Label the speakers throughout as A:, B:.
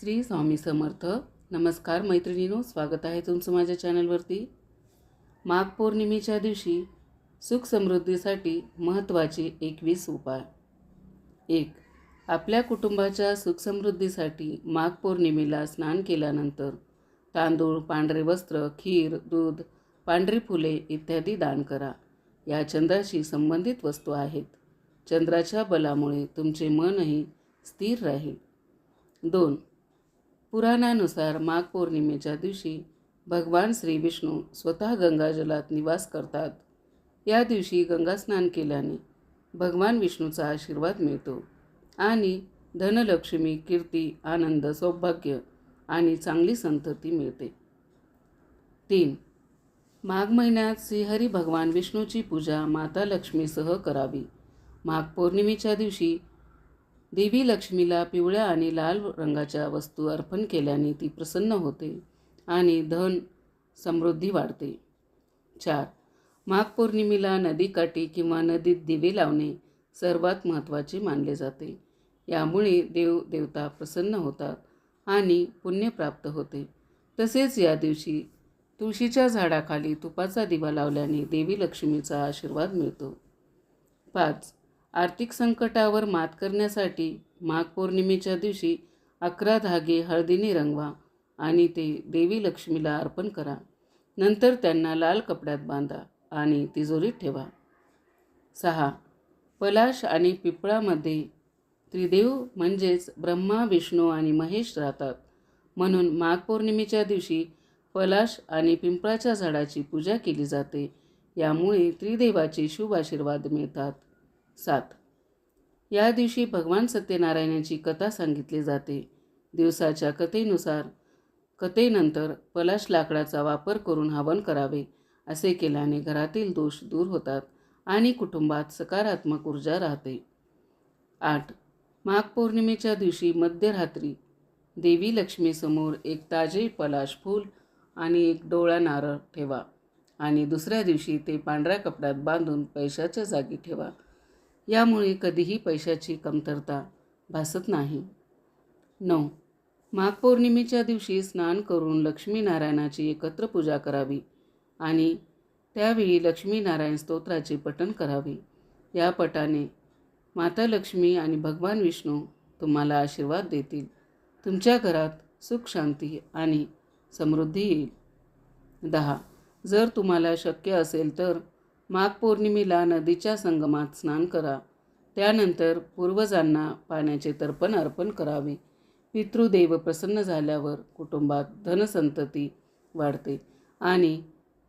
A: श्री स्वामी समर्थ. नमस्कार मैत्रिणीनो स्वागत आहे तुमचं माझ्या चॅनलवरती. माघ पौर्णिमेच्या दिवशी सुख समृद्धीसाठी महत्त्वाचे एकवीस उपाय. एक आपल्या कुटुंबाच्या सुखसमृद्धीसाठी माघ पौर्णिमेला स्नान केल्यानंतर तांदूळ पांढरे वस्त्र खीर दूध पांढरी फुले इत्यादी दान करा. या चंद्राशी संबंधित वस्तू आहेत. चंद्राच्या बलामुळे तुमचे मनही स्थिर राहील. दोन पुराणानुसार माघ पौर्णिमेच्या दिवशी भगवान श्री विष्णू स्वतः गंगाजलात निवास करतात. या दिवशी गंगास्नान केल्याने भगवान विष्णूचा आशीर्वाद मिळतो आणि धनलक्ष्मी कीर्ती आनंद सौभाग्य आणि चांगली संतती मिळते. तीन. माघ महिन्यात श्रीहरी भगवान विष्णूची पूजा माता लक्ष्मीसह करावी. माघ पौर्णिमेच्या दिवशी देवी लक्ष्मीला पिवळ्या आणि लाल रंगाच्या वस्तू अर्पण केल्याने ती प्रसन्न होते आणि धन समृद्धी वाढते. चार. माघ पौर्णिमेला नदीकाठी किंवा नदीत दिवे लावणे सर्वात महत्त्वाचे मानले जाते. यामुळे देव देवता प्रसन्न होतात आणि पुण्य प्राप्त होते. तसेच या दिवशी तुळशीच्या झाडाखाली तुपाचा दिवा लावल्याने देवी लक्ष्मीचा आशीर्वाद मिळतो. पाच. आर्थिक संकटावर मात करण्यासाठी माघ पौर्णिमेच्या दिवशी अकरा धागे हळदीने रंगवा आणि ते देवी लक्ष्मीला अर्पण करा. नंतर त्यांना लाल कपड्यात बांधा आणि तिजोरीत ठेवा. सहा. पलाश आणि पिपळामध्ये त्रिदेव म्हणजेच ब्रह्मा विष्णू आणि महेश राहतात. म्हणून माघ पौर्णिमेच्या दिवशी पलाश आणि पिंपळाच्या झाडाची पूजा केली जाते. यामुळे त्रिदेवाचे शुभ आशीर्वाद मिळतात. सात. या दिवशी भगवान सत्यनारायणाची कथा सांगितली जाते. दिवसाच्या कथेनुसार कथेनंतर पलाश लाकडाचा वापर करून हवन करावे असे केल्याने घरातील दोष दूर होतात आणि कुटुंबात सकारात्मक ऊर्जा राहते. आठ. माघ पौर्णिमेच्या दिवशी मध्यरात्री देवी लक्ष्मीसमोर एक ताजे पलाश फूल आणि एक डोळा नारळ ठेवा आणि दुसऱ्या दिवशी ते पांढऱ्या कपड्यात बांधून पैशाच्या जागी ठेवा. यामुळे कधीही पैशाची कमतरता भासत नाही. नऊ. माघ पौर्णिमेच्या दिवशी स्नान करून लक्ष्मीनारायणाची एकत्र पूजा करावी आणि त्यावेळी लक्ष्मीनारायण स्तोत्राचे पठण करावे. या पटाने माता लक्ष्मी आणि भगवान विष्णू तुम्हाला आशीर्वाद देतील. तुमच्या घरात सुख शांती आणि समृद्धी येईल. दहा. जर तुम्हाला शक्य असेल तर माघ पौर्णिमेला नदीच्या संगमात स्नान करा. त्यानंतर पूर्वजांना पाण्याचे तर्पण अर्पण करावे. पितृदेव प्रसन्न झाल्यावर कुटुंबात धनसंतती वाढते आणि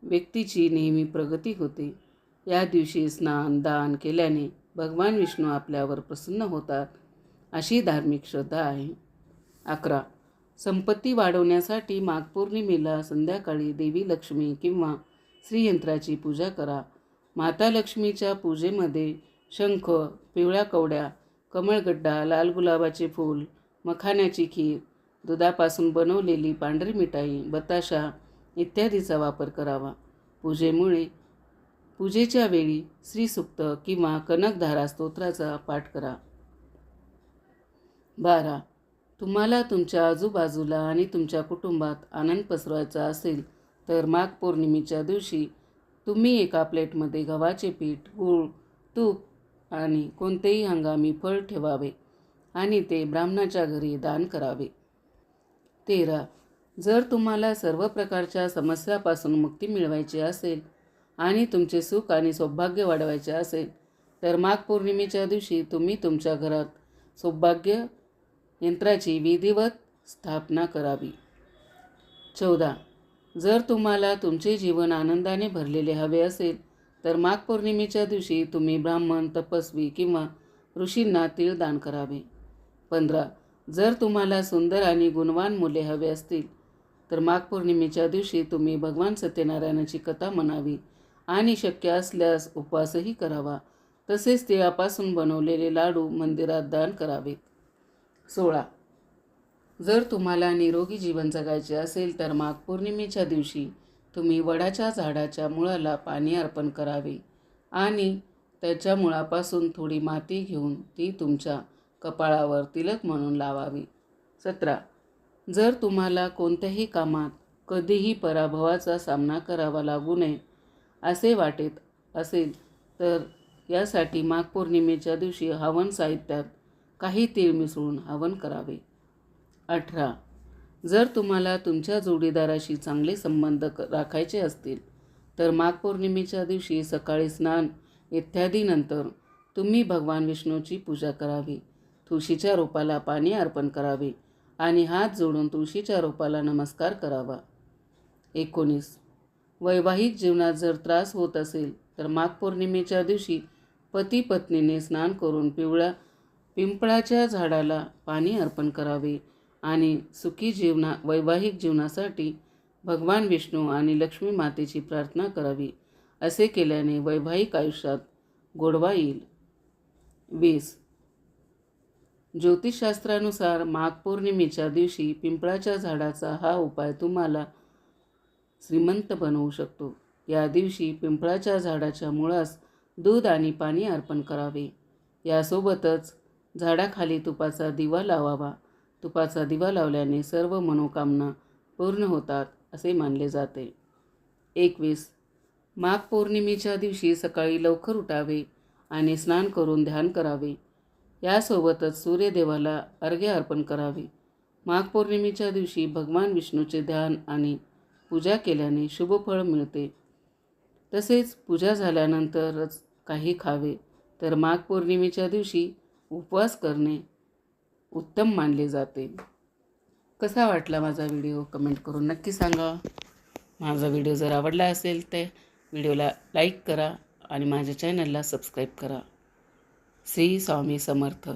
A: व्यक्तीची नेहमी प्रगती होते. या दिवशी स्नान दान केल्याने भगवान विष्णू आपल्यावर प्रसन्न होतात अशी धार्मिक श्रद्धा आहे. अकरा. संपत्ती वाढवण्यासाठी माघ पौर्णिमेला संध्याकाळी देवी लक्ष्मी किंवा श्रीयंत्राची पूजा करा. माता लक्ष्मीच्या पूजेमध्ये शंख पिवळ्या कवड्या कमळगड्डा लाल गुलाबाचे फूल मखाण्याची खीर दुधापासून बनवलेली पांढरी मिठाई बताशा इत्यादीचा वापर करावा. पूजेमुळे पूजेच्या वेळी श्रीसुक्त किंवा कनकधारा स्तोत्राचा पाठ करा. बारा. तुम्हाला तुमच्या आजूबाजूला आणि तुमच्या कुटुंबात आनंद पसरवायचा असेल तर माघ पौर्णिमेच्या दिवशी तुम्ही एका प्लेटमध्ये गव्हाचे पीठ गूळ तूप आणि कोणतेही हंगामी फळ ठेवावे आणि ते ब्राह्मणाच्या घरी दान करावे. तेरा. जर तुम्हाला सर्व प्रकारच्या समस्यापासून मुक्ती मिळवायची असेल आणि तुमचे सुख आणि सौभाग्य वाढवायचे असेल तर माघ पौर्णिमेच्या दिवशी तुम्ही तुमच्या घरात सौभाग्य यंत्राची विधिवत स्थापना करावी. चौदा. जर तुम्हाला तुमचे जीवन आनंदाने भरलेले हवे असेल तर माघ पौर्णिमेच्या दिवशी तुम्ही ब्राह्मण तपस्वी किंवा ऋषींना तीळ दान करावे. पंधरा जर तुम्हाला सुंदर आणि गुणवान मुले हवे असतील तर माघ पौर्णिमेच्या दिवशी तुम्ही भगवान सत्यनारायणाची कथा म्हणावी आणि शक्य असल्यास उपवासही करावा. तसेच तिळापासून बनवलेले लाडू मंदिरात दान करावेत. सोळा जर तुम्हाला निरोगी जीवन जगायचे असेल तर माघ पौर्णिमेच्या दिवशी तुम्ही वडाच्या झाडाच्या मुळाला पाणी अर्पण करावे आणि त्याच्या मुळापासून थोडी माती घेऊन ती तुमच्या कपाळावर तिलक म्हणून लावावी. सतरा. जर तुम्हाला कोणत्याही कामात कधीही पराभवाचा सामना करावा लागू नये असे वाटेत असेल तर यासाठी माघ पौर्णिमेच्या दिवशी हवन साहित्यात काही तीळ मिसळून हवन करावे. अठरा. जर तुम्हाला तुमच्या जोडीदाराशी चांगले संबंध क राखायचे असतील तर माघ पौर्णिमेच्या दिवशी सकाळी स्नान इत्यादीनंतर तुम्ही भगवान विष्णूची पूजा करावी तुळशीच्या रोपाला पाणी अर्पण करावे आणि हात जोडून तुळशीच्या रोपाला नमस्कार करावा. एकोणीस. वैवाहिक जीवनात जर त्रास होत असेल तर माघ पौर्णिमेच्या दिवशी पती पत्नीने स्नान करून पिवळ्या पिंपळाच्या झाडाला पाणी अर्पण करावे आणि सुखी जीवना वैवाहिक जीवनासाठी भगवान विष्णू आणि लक्ष्मी मातेची प्रार्थना करावी असे केल्याने वैवाहिक आयुष्यात गोडवा येईल. वीस. ज्योतिषशास्त्रानुसार माघ पौर्णिमेच्या दिवशी पिंपळाच्या झाडाचा हा उपाय तुम्हाला श्रीमंत बनवू शकतो. या दिवशी पिंपळाच्या झाडाच्या मुळास दूध आणि पाणी अर्पण करावे. यासोबतच झाडाखाली तुपाचा दिवा लावावा. तुपाचा दिवा लावल्याने सर्व मनोकामना पूर्ण होतात असे मानले जाते. एकवीस. माघ पौर्णिमेच्या दिवशी सकाळी लवकर उठावे आणि स्नान करून ध्यान करावे. यासोबतच सूर्यदेवाला अर्घ्य अर्पण करावे. माघ पौर्णिमेच्या दिवशी भगवान विष्णूचे ध्यान आणि पूजा केल्याने शुभफळ मिळते. तसेच पूजा झाल्यानंतरच काही खावे. तर माघ पौर्णिमेच्या दिवशी उपवास करणे उत्तम मानले जाते. कसा वाटला माझा व्हिडिओ? कमेंट करून नक्की सांगा. माझा व्हिडिओ जर आवडला असेल तर व्हिडिओला लाईक करा आणि माझ्या चॅनलला सबस्क्राईब करा. श्री स्वामी समर्थ.